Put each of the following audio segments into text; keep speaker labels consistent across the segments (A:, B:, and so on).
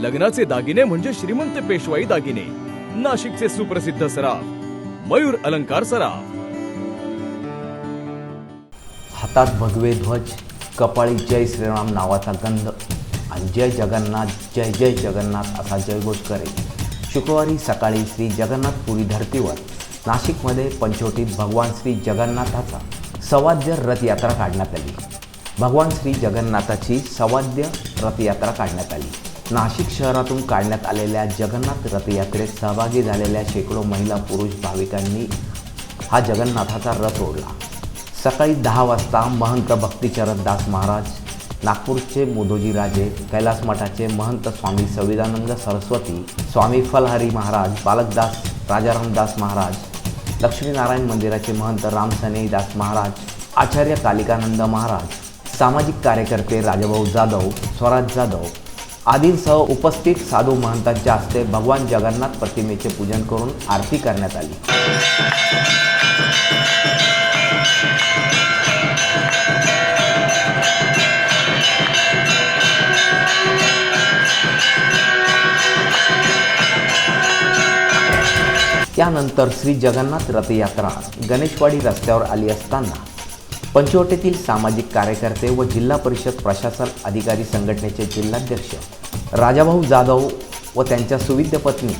A: लग्नाचे दागिने म्हणजे श्रीमंत पेशवाई दागिने. नाशिकचे सुप्रसिद्ध सराफ मयूर अलंकार सराफ.
B: हातात भगवे ध्वज कपाळी जय श्रीराम नावाचा गंध आणि जय जगन्नाथ जय जय जगन्नाथ असा जयघोष करेल शुक्रवारी सकाळी श्री जगन्नाथपुरी धर्तीवर नाशिकमध्ये पंचवटीत भगवान श्री जगन्नाथाचा सवाद्य रथयात्रा काढण्यात आली. भगवान श्री जगन्नाथाची सवाद्य रथयात्रा काढण्यात आली. नाशिक शहरातून काढण्यात आलेल्या जगन्नाथ रथयात्रेत सहभागी झालेल्या शेकडो महिला पुरुष भाविकांनी हा जगन्नाथाचा रथ ओढला. सकाळी दहा वाजता महंत भक्तिचरण दास महाराज नागपूरचे मोदोजी राजे कैलास मठाचे महंत स्वामी सविदानंद सरस्वती स्वामी फलहरी महाराज बालकदास राजारामदास महाराज लक्ष्मीनारायण मंदिराचे महंत रामसनेईदास महाराज आचार्य कालिकानंद महाराज सामाजिक कार्यकर्ते राजाभाऊ जाधव स्वराज जाधव आदींसह उपस्थित साधू महंतांच्या हस्ते भगवान जगन्नाथ प्रतिमेचे पूजन करून आरती करण्यात आली. त्यानंतर श्री जगन्नाथ रथयात्रा गणेशवाडी रस्त्यावर आली असताना पंचवटीतील सामाजिक कार्यकर्ते व जिल्हा परिषद प्रशासन अधिकारी संघटनेचे जिल्हाध्यक्ष राजाभाऊ जाधव व त्यांच्या सुविद्य पत्नी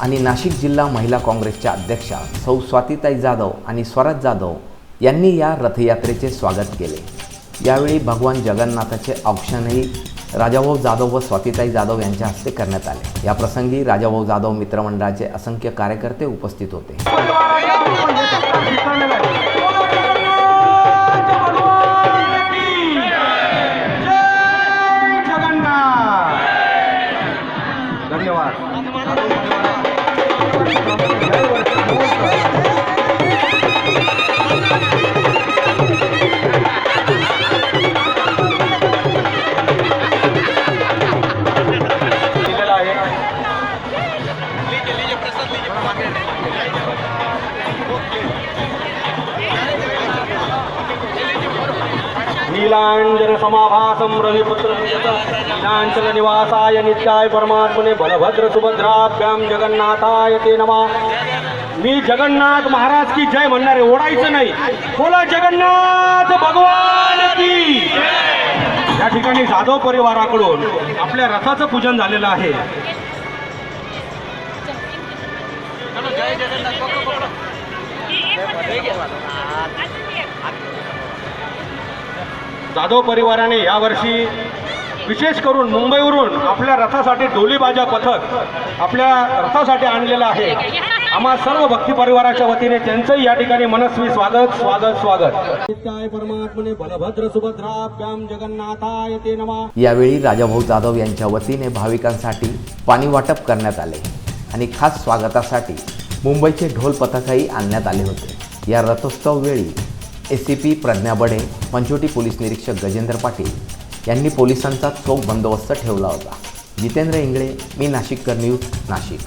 B: आणि नाशिक जिल्हा महिला काँग्रेसच्या अध्यक्षा सौ स्वातीताई जाधव आणि स्वराज जाधव यांनी या रथयात्रेचे स्वागत केले. यावेळी भगवान जगन्नाथाचे औक्षणही राजाभाऊ जाधव व स्वातीताई जाधव यांच्या हस्ते करण्यात आले. या प्रसंगी राजाभाऊ जाधव मित्रमंडळाचे असंख्य कार्यकर्ते उपस्थित होते.
C: नीलांजन समाभासं रविपुत्र नीलांचल निवासाय नित्याय परमात्मने बलभद्र सुभद्राभ्याम जगन्नाथाय ते नमा। मी जगन्नाथ महाराज की जय म्हणणारे ओढायचं नाही. बोला जगन्नाथ भगवान की या ठिकाणी जाधव परिवाराकडून आपल्या रथाचं पूजन झालेलं आहे. जाधव परिवाराने यावर्षी विशेष करून मुंबईवरून आपल्या रथासाठी डोलीबाजा पथक आपल्या रथासाठी आणलेलं आहे. आम्हा सर्व भक्ती परिवाराच्या वतीने त्यांचंही या ठिकाणी मनस्वी स्वागत स्वागत स्वागत. परमात्मने बलभद्र सुभद्राभ्याम जगन्नाथाय ते नमा
B: यावेळी राजाभाऊ जाधव यांच्या वतीने भाविकांसाठी पाणी वाटप करण्यात आले आणि खास स्वागतासाठी मुंबईचे ढोल पथकही आणण्यात आले होते. या रथोत्सववेळी A S C P Pragya Bade Panchavati police निरीक्षक गजेंद्र पाटील यांनी पोलिसांचा चोख बंदोबस्त ठेवला होता. जितेंद्र इंगळे मी नाशिककर न्यूज नाशिक.